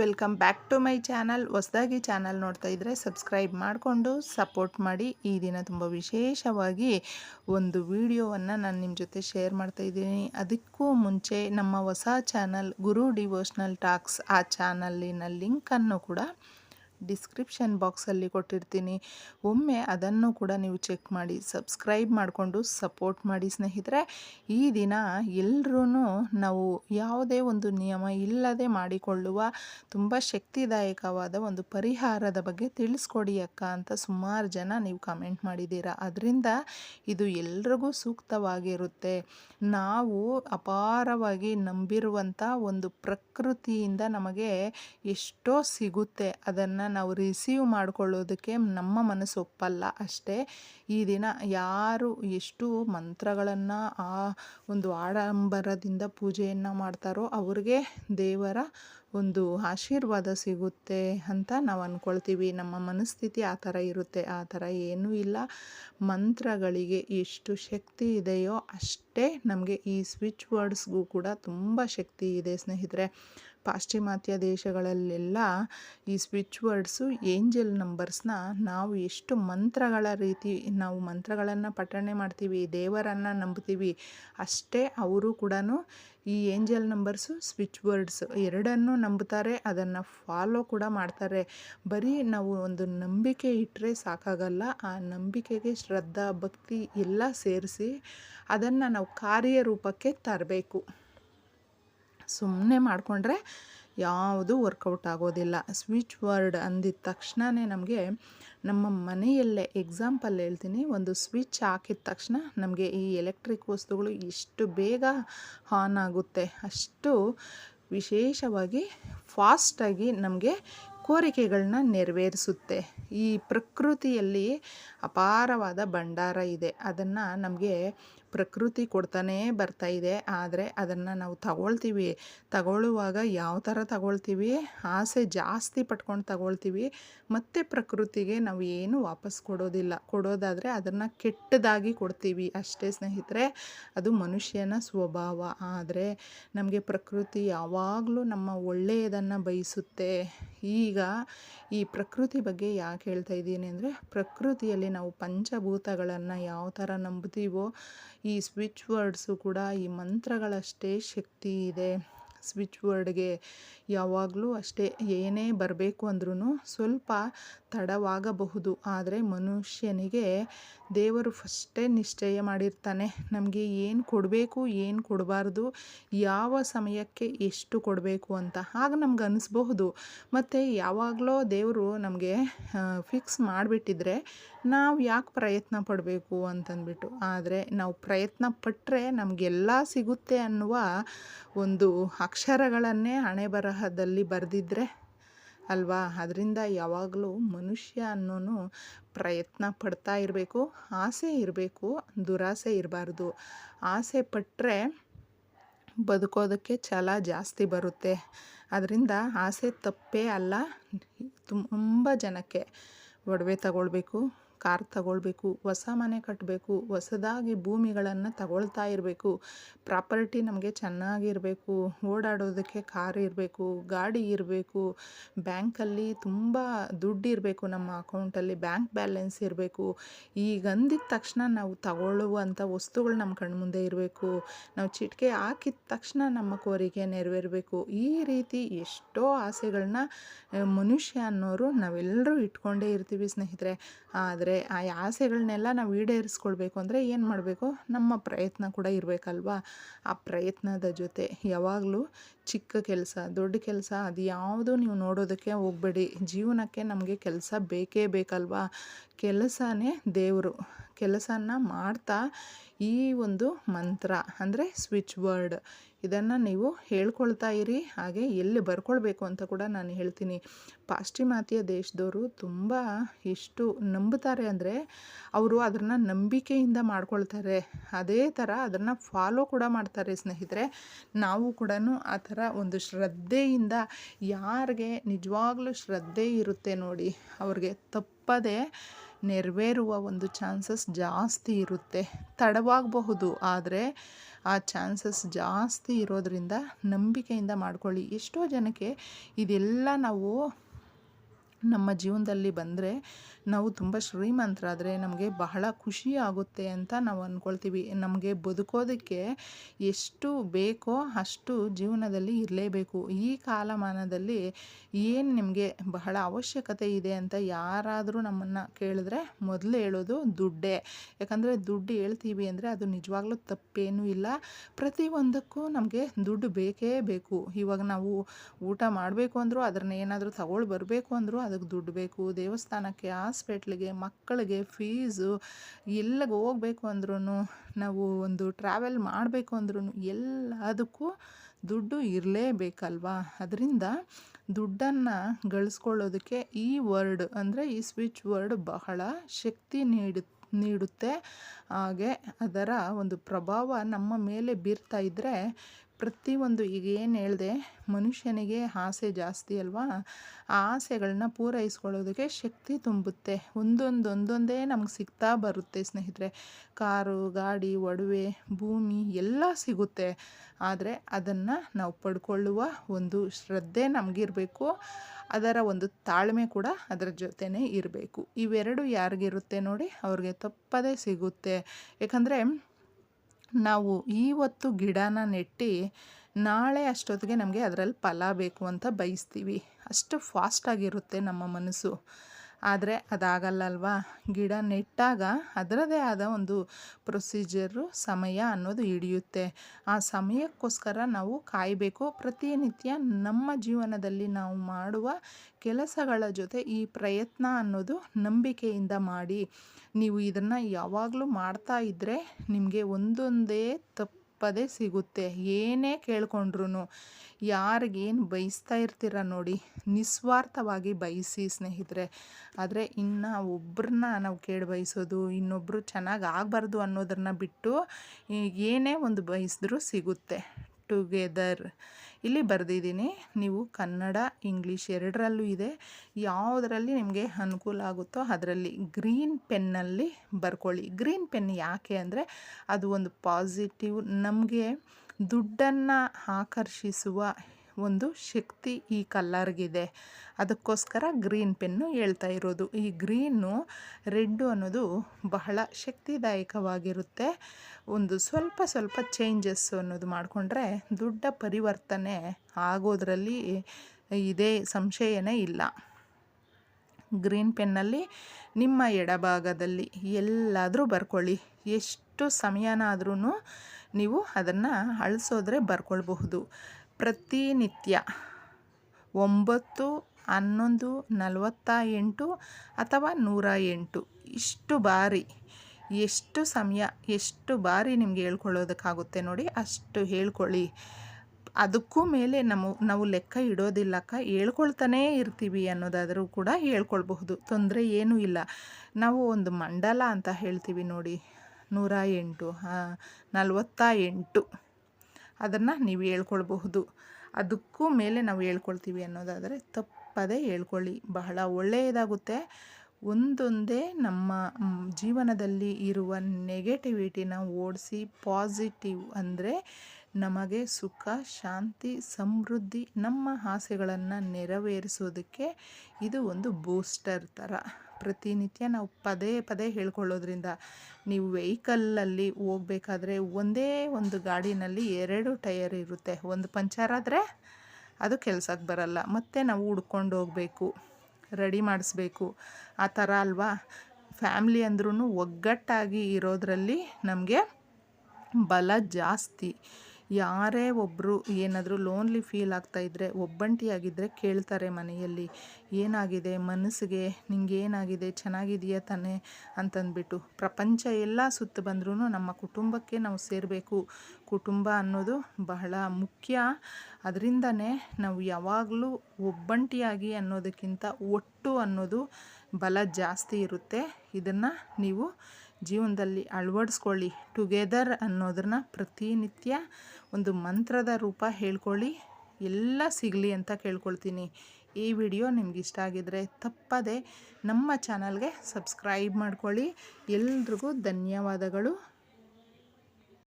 Welcome back to my channel. ಹೊಸದಾಗಿ channel ನೋಡ್ತಾ ಇದ್ದರೆ ಸಬ್ಸ್ಕ್ರೈಬ್ ಮಾಡಿಕೊಂಡು ಸಪೋರ್ಟ್ ಮಾಡಿ. ಈ ದಿನ ತುಂಬ ವಿಶೇಷವಾಗಿ ಒಂದು ವಿಡಿಯೋವನ್ನು ನಾನು ನಿಮ್ಮ ಜೊತೆ ಶೇರ್ ಮಾಡ್ತಾ ಇದ್ದೀನಿ. ಅದಕ್ಕೂ ಮುಂಚೆ ನಮ್ಮ ಹೊಸ ಚಾನಲ್ ಗುರು ಡಿವೋಷ್ನಲ್ ಟಾಕ್ಸ್ ಆ ಚಾನಲ್ಲಿನ ಲಿಂಕನ್ನು ಕೂಡ ಡಿಸ್ಕ್ರಿಪ್ಷನ್ ಬಾಕ್ಸಲ್ಲಿ ಕೊಟ್ಟಿರ್ತೀನಿ. ಒಮ್ಮೆ ಅದನ್ನು ಕೂಡ ನೀವು ಚೆಕ್ ಮಾಡಿ ಸಬ್ಸ್ಕ್ರೈಬ್ ಮಾಡಿಕೊಂಡು ಸಪೋರ್ಟ್ ಮಾಡಿ ಸ್ನೇಹಿತರೆ. ಈ ದಿನ ಎಲ್ಲರೂ ನಾವು ಯಾವುದೇ ಒಂದು ನಿಯಮ ಇಲ್ಲದೆ ಮಾಡಿಕೊಳ್ಳುವ ತುಂಬ ಶಕ್ತಿದಾಯಕವಾದ ಒಂದು ಪರಿಹಾರದ ಬಗ್ಗೆ ತಿಳಿಸ್ಕೊಡಿ ಅಕ್ಕ ಅಂತ ಸುಮಾರು ಜನ ನೀವು ಕಮೆಂಟ್ ಮಾಡಿದ್ದೀರಾ. ಅದರಿಂದ ಇದು ಎಲ್ರಿಗೂ ಸೂಕ್ತವಾಗಿರುತ್ತೆ. ನಾವು ಅಪಾರವಾಗಿ ನಂಬಿರುವಂಥ ಒಂದು ಪ್ರಕೃತಿಯಿಂದ ನಮಗೆ ಎಷ್ಟೋ ಸಿಗುತ್ತೆ. ಅದನ್ನು ನಾವು ರಿಸೀವ್ ಮಾಡಿಕೊಳ್ಳೋದಕ್ಕೆ ನಮ್ಮ ಮನಸ್ಸು ಒಪ್ಪಲ್ಲ ಅಷ್ಟೇ. ಈ ದಿನ ಯಾರು ಎಷ್ಟು ಮಂತ್ರಗಳನ್ನು, ಆ ಒಂದು ಆಡಂಬರದಿಂದ ಪೂಜೆಯನ್ನು ಮಾಡ್ತಾರೋ ಅವ್ರಿಗೆ ದೇವರ ಒಂದು ಆಶೀರ್ವಾದ ಸಿಗುತ್ತೆ ಅಂತ ನಾವು ಅಂದ್ಕೊಳ್ತೀವಿ ನಮ್ಮ ಮನಸ್ಥಿತಿ ಆ ಥರ ಇರುತ್ತೆ, ಆ ಥರ ಏನೂ ಇಲ್ಲ. ಮಂತ್ರಗಳಿಗೆ ಎಷ್ಟು ಶಕ್ತಿ ಇದೆಯೋ ಅಷ್ಟೇ ನಮಗೆ ಈ ಸ್ವಿಚ್ ವರ್ಡ್ಸ್ಗೂ ಕೂಡ ತುಂಬ ಶಕ್ತಿ ಇದೆ ಸ್ನೇಹಿತರೆ. ಪಾಶ್ಚಿಮಾತ್ಯ ದೇಶಗಳಲ್ಲೆಲ್ಲ ಈ ಸ್ವಿಚ್ ವರ್ಡ್ಸು, ಏಂಜಲ್ ನಂಬರ್ಸ್ನ ನಾವು ಎಷ್ಟು ಮಂತ್ರಗಳ ರೀತಿ, ನಾವು ಮಂತ್ರಗಳನ್ನು ಪಠಣೆ ಮಾಡ್ತೀವಿ, ದೇವರನ್ನು ನಂಬ್ತೀವಿ ಅಷ್ಟೇ ಅವರು ಕೂಡ ಈ ಏಂಜಲ್ ನಂಬರ್ಸು, ಸ್ವಿಚ್ ವರ್ಡ್ಸ್ ಎರಡನ್ನೂ ನಂಬುತ್ತಾರೆ ಅದನ್ನು ಫಾಲೋ ಕೂಡ ಮಾಡ್ತಾರೆ. ಬರೀ ನಾವು ಒಂದು ನಂಬಿಕೆ ಇಟ್ಟರೆ ಸಾಕಾಗಲ್ಲ, ಆ ನಂಬಿಕೆಗೆ ಶ್ರದ್ಧಾ, ಭಕ್ತಿ ಎಲ್ಲ ಸೇರಿಸಿ ಅದನ್ನು ನಾವು ಕಾರ್ಯರೂಪಕ್ಕೆ ತರಬೇಕು. ಸುಮ್ಮನೆ ಮಾಡಿಕೊಂಡ್ರೆ ಯಾವುದು ವರ್ಕೌಟ್ ಆಗೋದಿಲ್ಲ. ಸ್ವಿಚ್ ವರ್ಡ್ ಅಂದಿದ ತಕ್ಷಣವೇ ನಮಗೆ ನಮ್ಮ ಮನೆಯಲ್ಲೇ ಎಕ್ಸಾಂಪಲ್ ಹೇಳ್ತೀನಿ. ಒಂದು ಸ್ವಿಚ್ ಹಾಕಿದ ತಕ್ಷಣ ನಮಗೆ ಈ ಎಲೆಕ್ಟ್ರಿಕ್ ವಸ್ತುಗಳು ಎಷ್ಟು ಬೇಗ ಆನ್ ಆಗುತ್ತೆ. ಅಷ್ಟು ವಿಶೇಷವಾಗಿ ಫಾಸ್ಟಾಗಿ ನಮಗೆ ಕೋರಿಕೆಗಳನ್ನ ನೆರವೇರಿಸುತ್ತೆ. ಈ ಪ್ರಕೃತಿಯಲ್ಲಿ ಅಪಾರವಾದ ಭಂಡಾರ ಇದೆ. ಅದನ್ನು ನಮಗೆ ಪ್ರಕೃತಿ ಕೊಡ್ತಾನೇ ಬರ್ತಾ ಇದೆ. ಆದರೆ ಅದನ್ನು ನಾವು ತಗೊಳ್ತೀವಿ. ತಗೊಳ್ಳುವಾಗ ಯಾವ ಥರ ತಗೊಳ್ತೀವಿ? ಆಸೆ ಜಾಸ್ತಿ ಪಟ್ಕೊಂಡು ತಗೊಳ್ತೀವಿ. ಮತ್ತು ಪ್ರಕೃತಿಗೆ ನಾವು ಏನು ವಾಪಸ್ ಕೊಡೋದಿಲ್ಲ. ಕೊಡೋದಾದರೆ ಅದನ್ನು ಕೆಟ್ಟದಾಗಿ ಕೊಡ್ತೀವಿ ಅಷ್ಟೇ ಸ್ನೇಹಿತರೆ. ಅದು ಮನುಷ್ಯನ ಸ್ವಭಾವ. ಆದರೆ ನಮಗೆ ಪ್ರಕೃತಿ ಯಾವಾಗಲೂ ನಮ್ಮ ಒಳ್ಳೆಯದನ್ನು ಬಯಸುತ್ತೆ. ಈಗ ಈ ಪ್ರಕೃತಿ ಬಗ್ಗೆ ಯಾಕೆ ಹೇಳ್ತಾ ಇದ್ದೀನಿ ಅಂದರೆ ಪ್ರಕೃತಿಯಲ್ಲಿ ನಾವು ಪಂಚಭೂತಗಳನ್ನು ಯಾವ ಥರ ನಂಬ್ತೀವೋ ಈ ಸ್ವಿಚ್ ವರ್ಡ್ಸು ಕೂಡ ಈ ಮಂತ್ರಗಳಷ್ಟೇ ಶಕ್ತಿ ಇದೆ. ಸ್ವಿಚ್ ಬೋರ್ಡ್ಗೆ ಯಾವಾಗಲೂ ಅಷ್ಟೇ ಏನೇ ಬರಬೇಕು ಅಂದ್ರೂ ಸ್ವಲ್ಪ ತಡವಾಗಬಹುದು. ಆದರೆ ಮನುಷ್ಯನಿಗೆ ದೇವರು ಫಸ್ಟೇ ನಿಶ್ಚಯ ಮಾಡಿರ್ತಾನೆ. ನಮಗೆ ಏನು ಕೊಡಬೇಕು, ಏನು ಕೊಡಬಾರ್ದು, ಯಾವ ಸಮಯಕ್ಕೆ ಎಷ್ಟು ಕೊಡಬೇಕು ಅಂತ. ಆಗ ನಮ್ಗೆ ಅನಿಸ್ಬಹುದು. ಮತ್ತು ಯಾವಾಗಲೋ ದೇವರು ನಮಗೆ ಫಿಕ್ಸ್ ಮಾಡಿಬಿಟ್ಟಿದ್ರೆ ನಾವು ಯಾಕೆ ಪ್ರಯತ್ನ ಪಡಬೇಕು ಅಂತಂದ್ಬಿಟ್ಟು, ಆದರೆ ನಾವು ಪ್ರಯತ್ನ ಪಟ್ಟರೆ ನಮಗೆಲ್ಲ ಸಿಗುತ್ತೆ ಅನ್ನುವ ಒಂದು ಅಕ್ಷರಗಳನ್ನೇ ಹಣೆ ಬರಹದಲ್ಲಿ ಬರೆದಿದ್ರೆ ಅಲ್ವಾ? ಅದರಿಂದ ಯಾವಾಗಲೂ ಮನುಷ್ಯ ಅನ್ನೋನು ಪ್ರಯತ್ನ ಪಡ್ತಾ ಇರಬೇಕು, ಆಸೆ ಇರಬೇಕು, ದುರಾಸೆ ಇರಬಾರ್ದು. ಆಸೆ ಪಟ್ಟರೆ ಬದುಕೋದಕ್ಕೆ ಛಲ ಜಾಸ್ತಿ ಬರುತ್ತೆ. ಅದರಿಂದ ಆಸೆ ತಪ್ಪೇ ಅಲ್ಲ, ತುಂಬ ಜನಕ್ಕೆ ಒಡವೆ ತಗೊಳ್ಬೇಕು. ಕಾರ್ ತಗೊಳ್ಬೇಕು, ಹೊಸ ಮನೆ ಕಟ್ಟಬೇಕು ಹೊಸದಾಗಿ ಭೂಮಿಗಳನ್ನು ತಗೊಳ್ತಾ ಇರಬೇಕು. ಪ್ರಾಪರ್ಟಿ ನಮಗೆ ಚೆನ್ನಾಗಿರಬೇಕು ಓಡಾಡೋದಕ್ಕೆ ಕಾರ್ ಇರಬೇಕು, ಗಾಡಿ ಇರಬೇಕು, ಬ್ಯಾಂಕಲ್ಲಿ ತುಂಬ ದುಡ್ಡು ಇರಬೇಕು, ನಮ್ಮ ಅಕೌಂಟಲ್ಲಿ ಬ್ಯಾಂಕ್ ಬ್ಯಾಲೆನ್ಸ್ ಇರಬೇಕು. ಈಗ ಅಂದಿದ ತಕ್ಷಣ ನಾವು ತಗೊಳ್ಳುವಂಥ ವಸ್ತುಗಳು ನಮ್ಮ ಕಣ್ಮುಂದೆ ಇರಬೇಕು. ನಾವು ಚಿಟಿಕೆ ಹಾಕಿದ ತಕ್ಷಣ ನಮ್ಮ ಕೋರಿಕೆ ನೆರವೇರಬೇಕು. ಈ ರೀತಿ ಎಷ್ಟೋ ಆಸೆಗಳನ್ನ ಮನುಷ್ಯ ಅನ್ನೋರು ನಾವೆಲ್ಲರೂ ಇಟ್ಕೊಂಡೇ ಇರ್ತೀವಿ ಸ್ನೇಹಿತರೆ. ಆದರೆ ಆ ಆಸೆಗಳನ್ನೆಲ್ಲ ನಾವು ಈಡೇರಿಸ್ಕೊಳ್ಬೇಕು ಅಂದರೆ ಏನು ಮಾಡಬೇಕು? ನಮ್ಮ ಪ್ರಯತ್ನ ಕೂಡ ಇರಬೇಕಲ್ವಾ? ಆ ಪ್ರಯತ್ನದ ಜೊತೆ ಯಾವಾಗಲೂ ಚಿಕ್ಕ ಕೆಲಸ, ದೊಡ್ಡ ಕೆಲಸ ಅದು ಯಾವುದು ನೀವು ನೋಡೋದಕ್ಕೆ ಹೋಗಬೇಡಿ. ಜೀವನಕ್ಕೆ ನಮಗೆ ಕೆಲಸ ಬೇಕೇ ಬೇಕಲ್ವಾ? ಕೆಲಸನೇ ದೇವರು. ಕೆಲಸನ ಮಾಡ್ತಾ ಈ ಒಂದು ಮಂತ್ರ, ಅಂದರೆ ಸ್ವಿಚ್ ವರ್ಡ್ ಇದನ್ನು ನೀವು ಹೇಳ್ಕೊಳ್ತಾ ಇರಿ, ಹಾಗೆ ಎಲ್ಲಿ ಬರ್ಕೊಳ್ಬೇಕು ಅಂತ ಕೂಡ ನಾನು ಹೇಳ್ತೀನಿ. ಪಾಶ್ಚಿಮಾತ್ಯ ದೇಶದವರು ತುಂಬ ಇಷ್ಟು ನಂಬುತ್ತಾರೆ ಅಂದರೆ ಅವರು ಅದನ್ನು ನಂಬಿಕೆಯಿಂದ ಮಾಡ್ಕೊಳ್ತಾರೆ. ಅದೇ ಥರ ಅದನ್ನು ಫಾಲೋ ಕೂಡ ಮಾಡ್ತಾರೆ ಸ್ನೇಹಿತರೆ. ನಾವು ಕೂಡ ಆ ಥರ ಒಂದು ಶ್ರದ್ಧೆಯಿಂದ ಯಾರಿಗೆ ನಿಜವಾಗ್ಲೂ ಶ್ರದ್ಧೆ ಇರುತ್ತೆ ನೋಡಿ, ಅವ್ರಿಗೆ ತಪ್ಪದೆ ನೆರವೇರುವ ಒಂದು ಚಾನ್ಸಸ್ ಜಾಸ್ತಿ ಇರುತ್ತೆ. ತಡವಾಗಬಹುದು, ಆದರೆ ಆ ಚಾನ್ಸಸ್ ಜಾಸ್ತಿ ಇರೋದರಿಂದ ನಂಬಿಕೆಯಿಂದ ಮಾಡ್ಕೊಳ್ಳಿ. ಎಷ್ಟೋ ಜನಕ್ಕೆ ಇದೆಲ್ಲ ನಾವು ನಮ್ಮ ಜೀವನದಲ್ಲಿ ಬಂದರೆ ನಾವು ತುಂಬ ಶ್ರೀಮಂತರಾದರೆ ನಮಗೆ ಬಹಳ ಖುಷಿ ಆಗುತ್ತೆ ಅಂತ ನಾವು ಅಂದ್ಕೊಳ್ತೀವಿ ನಮಗೆ ಬದುಕೋದಕ್ಕೆ ಎಷ್ಟು ಬೇಕೋ ಅಷ್ಟು ಜೀವನದಲ್ಲಿ ಇರಲೇಬೇಕು. ಈ ಕಾಲಮಾನದಲ್ಲಿ ಏನು ನಿಮಗೆ ಬಹಳ ಅವಶ್ಯಕತೆ ಇದೆ ಅಂತ ಯಾರಾದರೂ ನಮ್ಮನ್ನು ಕೇಳಿದ್ರೆ ಮೊದಲು ಹೇಳೋದು ದುಡ್ಡೇ. ಯಾಕಂದರೆ ದುಡ್ಡು ಹೇಳ್ತೀವಿ ಅಂದರೆ ಅದು ನಿಜವಾಗ್ಲೂ ತಪ್ಪೇನೂ ಇಲ್ಲ. ಪ್ರತಿಯೊಂದಕ್ಕೂ ನಮಗೆ ದುಡ್ಡು ಬೇಕೇ ಬೇಕು. ಇವಾಗ ನಾವು ಊಟ ಮಾಡಬೇಕು ಅಂದರೂ ಅದನ್ನ ಏನಾದರೂ ತಗೊಳ್ಳಿ ಬರಬೇಕು ಅಂದರೂ ಅದಕ್ಕೆ ದುಡ್ಡು ಬೇಕು. ದೇವಸ್ಥಾನಕ್ಕೆ ಹಾಸ್ಪಿಟ್ಲಿಗೆ, ಮಕ್ಕಳಿಗೆ ಫೀಸು ಎಲ್ಲಿಗೆ ಹೋಗ್ಬೇಕು ಅಂದ್ರೂ ನಾವು ಒಂದು ಟ್ರಾವೆಲ್ ಮಾಡಬೇಕು ಅಂದ್ರೂ ಎಲ್ಲದಕ್ಕೂ ದುಡ್ಡು ಇರಲೇಬೇಕಲ್ವಾ? ಅದರಿಂದ ದುಡ್ಡನ್ನು ಗಳಿಸ್ಕೊಳ್ಳೋದಕ್ಕೆ ಈ ವರ್ಡ್ ಅಂದರೆ ಈ ಸ್ವಿಚ್ ವರ್ಡ್ ಬಹಳ ಶಕ್ತಿ ನೀಡು, ನೀಡುತ್ತೆ. ಹಾಗೆ ಅದರ ಒಂದು ಪ್ರಭಾವ ನಮ್ಮ ಮೇಲೆ ಬೀರ್ತಾ ಇದ್ದರೆ ಪ್ರತಿಯೊಂದು ಈಗ ಏನು ಹೇಳಿದೆ, ಮನುಷ್ಯನಿಗೆ ಆಸೆ ಜಾಸ್ತಿ ಅಲ್ವಾ? ಆ ಆಸೆಗಳನ್ನ ಪೂರೈಸ್ಕೊಳ್ಳೋದಕ್ಕೆ ಶಕ್ತಿ ತುಂಬುತ್ತೆ. ಒಂದೊಂದು, ಒಂದೊಂದೇ ನಮ್ಗೆ ಸಿಗ್ತಾ ಬರುತ್ತೆ ಸ್ನೇಹಿತರೆ. ಕಾರು, ಗಾಡಿ, ಒಡವೆ, ಭೂಮಿ ಎಲ್ಲ ಸಿಗುತ್ತೆ. ಆದರೆ ಅದನ್ನು ನಾವು ಪಡ್ಕೊಳ್ಳುವ ಒಂದು ಶ್ರದ್ಧೆ ನಮಗಿರಬೇಕು. ಅದರ ಒಂದು ತಾಳ್ಮೆ ಕೂಡ ಅದರ ಜೊತೆನೇ ಇರಬೇಕು. ಇವೆರಡು ಯಾರಿಗಿರುತ್ತೆ ನೋಡಿ, ಅವ್ರಿಗೆ ತಪ್ಪದೇ ಸಿಗುತ್ತೆ. ಯಾಕಂದರೆ ನಾವು ಇವತ್ತು ಗಿಡನ ನೆಟ್ಟು ನಾಳೆ ಅಷ್ಟೊತ್ತಿಗೆ ನಮಗೆ ಅದರಲ್ಲಿ ಫಲ ಬೇಕು ಅಂತ ಬಯಸ್ತೀವಿ. ಅಷ್ಟು ಫಾಸ್ಟಾಗಿರುತ್ತೆ ನಮ್ಮ ಮನಸ್ಸು. ಆದರೆ ಅದಾಗಲ್ಲಲ್ವಾ? ಗಿಡ ನೆಟ್ಟಾಗ ಅದರದೇ ಆದ ಒಂದು ಪ್ರೊಸೀಜರು ಸಮಯ ಅನ್ನೋದು ಹಿಡಿಯುತ್ತೆ. ಆ ಸಮಯಕ್ಕೋಸ್ಕರ ನಾವು ಕಾಯಬೇಕು. ಪ್ರತಿನಿತ್ಯ ನಮ್ಮ ಜೀವನದಲ್ಲಿ ನಾವು ಮಾಡುವ ಕೆಲಸಗಳ ಜೊತೆ ಈ ಪ್ರಯತ್ನ ಅನ್ನೋದು ನಂಬಿಕೆಯಿಂದ ಮಾಡಿ. ನೀವು ಇದನ್ನು ಯಾವಾಗಲೂ ಮಾಡ್ತಾ ಇದ್ದರೆ ನಿಮಗೆ ಒಂದೊಂದೇ ತಪ್ಪದೇ ಸಿಗುತ್ತೆ. ಏನೇ ಕೇಳ್ಕೊಂಡ್ರು ಯಾರಿಗೇನು ಬಯಸ್ತಾ ಇರ್ತೀರ ನೋಡಿ, ನಿಸ್ವಾರ್ಥವಾಗಿ ಬಯಸಿ ಸ್ನೇಹಿತರೆ. ಆದರೆ ಇನ್ನು ಒಬ್ಬರನ್ನ ನಾವು ಕೇಳಿ ಬಯಸೋದು ಇನ್ನೊಬ್ಬರು ಚೆನ್ನಾಗಿ ಆಗಬಾರ್ದು ಅನ್ನೋದನ್ನು ಬಿಟ್ಟು, ಏನೇ ಒಂದು ಬಯಸಿದ್ರೂ ಸಿಗುತ್ತೆ. ಟುಗೆದರ್ ಇಲ್ಲಿ ಬರೆದಿದ್ದೀನಿ. ನೀವು ಕನ್ನಡ ಇಂಗ್ಲೀಷ್ ಎರಡರಲ್ಲೂ ಇದೆ. ಯಾವುದರಲ್ಲಿ ನಿಮಗೆ ಅನುಕೂಲ ಆಗುತ್ತೋ ಅದರಲ್ಲಿ ಗ್ರೀನ್ ಪೆನ್ನಲ್ಲಿ ಬರ್ಕೊಳ್ಳಿ. ಗ್ರೀನ್ ಪೆನ್ ಯಾಕೆ ಅಂದರೆ ಅದು ಒಂದು ಪಾಸಿಟಿವ್ ನಮಗೆ ದುಡ್ಡನ್ನು ಆಕರ್ಷಿಸುವ ಒಂದು ಶಕ್ತಿ ಈ ಕಲ್ಲರ್ಗಿದೆ ಅದಕ್ಕೋಸ್ಕರ ಗ್ರೀನ್ ಪೆನ್ನು ಹೇಳ್ತಾ ಇರೋದು. ಈ ಗ್ರೀನು ರೆಡ್ಡು ಅನ್ನೋದು ಬಹಳ ಶಕ್ತಿದಾಯಕವಾಗಿರುತ್ತೆ. ಒಂದು ಸ್ವಲ್ಪ ಸ್ವಲ್ಪ ಚೇಂಜಸ್ ಅನ್ನೋದು ಮಾಡಿಕೊಂಡ್ರೆ ದೊಡ್ಡ ಪರಿವರ್ತನೆ ಆಗೋದ್ರಲ್ಲಿ ಇದೇ ಸಂಶಯನೇ ಇಲ್ಲ. ಗ್ರೀನ್ ಪೆನ್ನಲ್ಲಿ ನಿಮ್ಮ ಎಡಭಾಗದಲ್ಲಿ ಎಲ್ಲಾದರೂ ಬರ್ಕೊಳ್ಳಿ. ಎಷ್ಟು ಸಮಯನಾದ್ರೂ ನೀವು ಅದನ್ನು ಅಳಿಸೋದ್ರೆ ಬರ್ಕೊಳ್ಬಹುದು. ಪ್ರತಿನಿತ್ಯ ಒಂಬತ್ತು, ಹನ್ನೊಂದು ನಲವತ್ತ ಎಂಟು ಅಥವಾ ನೂರ ಎಂಟು ಇಷ್ಟು ಬಾರಿ, ಎಷ್ಟು ಸಮಯ, ಎಷ್ಟು ಬಾರಿ ನಿಮಗೆ ಹೇಳ್ಕೊಳ್ಳೋದಕ್ಕಾಗುತ್ತೆ ನೋಡಿ, ಅಷ್ಟು ಹೇಳ್ಕೊಳ್ಳಿ. ಅದಕ್ಕೂ ಮೇಲೆ ನಮ್ಮ ನಾವು ಲೆಕ್ಕ ಇಡೋದಿಲ್ಲಕ್ಕ, ಹೇಳ್ಕೊಳ್ತಾನೇ ಇರ್ತೀವಿ ಅನ್ನೋದಾದರೂ ಕೂಡ ಹೇಳ್ಕೊಳ್ಬಹುದು. ತೊಂದರೆ ಏನೂ ಇಲ್ಲ. ನಾವು ಒಂದು ಮಂಡಲ ಅಂತ ಹೇಳ್ತೀವಿ ನೋಡಿ ನೂರ ಎಂಟು ನಲವತ್ತ ಎಂಟು ಅದನ್ನು ನೀವು ಹೇಳ್ಕೊಳ್ಬಹುದು. ಅದಕ್ಕೂ ಮೇಲೆ ನಾವು ಹೇಳ್ಕೊಳ್ತೀವಿ ಅನ್ನೋದಾದರೆ ತಪ್ಪದೇ ಹೇಳ್ಕೊಳ್ಳಿ. ಬಹಳ ಒಳ್ಳೆಯದಾಗುತ್ತೆ. ಒಂದೊಂದೇ ನಮ್ಮ ಜೀವನದಲ್ಲಿ ಇರುವ ನೆಗೆಟಿವಿಟಿನ ಓಡಿಸಿ ಪಾಸಿಟಿವ್ ಅಂದರೆ ನಮಗೆ ಸುಖ, ಶಾಂತಿ, ಸಮೃದ್ಧಿ, ನಮ್ಮ ಆಸೆಗಳನ್ನು ನೆರವೇರಿಸೋದಕ್ಕೆ ಇದು ಒಂದು ಬೂಸ್ಟರ್ ಥರ. ಪ್ರತಿನಿತ್ಯ ನಾವು ಪದೇ ಪದೇ ಹೇಳ್ಕೊಳ್ಳೋದ್ರಿಂದ ನೀವು ವೆಹಿಕಲ್ಲಲ್ಲಿ ಹೋಗ್ಬೇಕಾದ್ರೆ ಒಂದೇ ಒಂದು ಗಾಡಿನಲ್ಲಿ ಎರಡು ಟಯರ್ ಇರುತ್ತೆ. ಒಂದು ಪಂಚರ್ ಆದರೆ ಅದು ಕೆಲ್ಸಕ್ಕೆ ಬರಲ್ಲ. ಮತ್ತು ನಾವು ಹುಡ್ಕೊಂಡು ಹೋಗಬೇಕು, ರೆಡಿ ಮಾಡಿಸ್ಬೇಕು. ಆ ಥರ ಅಲ್ವಾ? ಫ್ಯಾಮ್ಲಿ ಅಂದ್ರೂ ಒಗ್ಗಟ್ಟಾಗಿ ಇರೋದರಲ್ಲಿ ನಮಗೆ ಬಲ ಜಾಸ್ತಿ. ಯಾರೇ ಒಬ್ಬರು ಏನಾದರೂ ಲೋನ್ಲಿ ಫೀಲ್ ಆಗ್ತಾ ಇದ್ದರೆ ಒಬ್ಬಂಟಿಯಾಗಿದ್ದರೆ ಕೇಳ್ತಾರೆ ಮನೆಯಲ್ಲಿ, ಏನಾಗಿದೆ? ಮನಸ್ಸಿಗೆ ನಿಂಗೆ ಏನಾಗಿದೆ ಚೆನ್ನಾಗಿದೆಯಾ ತಾನೇ? ಅಂತಂದ್ಬಿಟ್ಟು. ಪ್ರಪಂಚ ಎಲ್ಲ ಸುತ್ತ ಬಂದ್ರೂ ನಮ್ಮ ಕುಟುಂಬಕ್ಕೆ ನಾವು ಸೇರಬೇಕು. ಕುಟುಂಬ ಅನ್ನೋದು ಬಹಳ ಮುಖ್ಯ. ಅದರಿಂದನೇ ನಾವು ಯಾವಾಗಲೂ ಒಬ್ಬಂಟಿಯಾಗಿ ಅನ್ನೋದಕ್ಕಿಂತ ಒಟ್ಟು ಅನ್ನೋದು ಬಲ ಜಾಸ್ತಿ ಇರುತ್ತೆ. ಇದನ್ನು ನೀವು ಜೀವನದಲ್ಲಿ ಅಳವಡಿಸ್ಕೊಳ್ಳಿ. ಟುಗೆದರ್ ಅನ್ನೋದನ್ನ ಪ್ರತಿನಿತ್ಯ ಒಂದು ಮಂತ್ರದ ರೂಪ ಹೇಳ್ಕೊಳ್ಳಿ. ಎಲ್ಲ ಸಿಗಲಿ ಅಂತ ಕೇಳ್ಕೊಳ್ತೀನಿ. ಈ ವಿಡಿಯೋ ನಿಮ್ಗೆ ಇಷ್ಟ ಆಗಿದರೆ ತಪ್ಪದೆ ನಮ್ಮ ಚಾನಲ್ಗೆ ಸಬ್ಸ್ಕ್ರೈಬ್ ಮಾಡ್ಕೊಳ್ಳಿ. ಎಲ್ರಿಗೂ ಧನ್ಯವಾದಗಳು.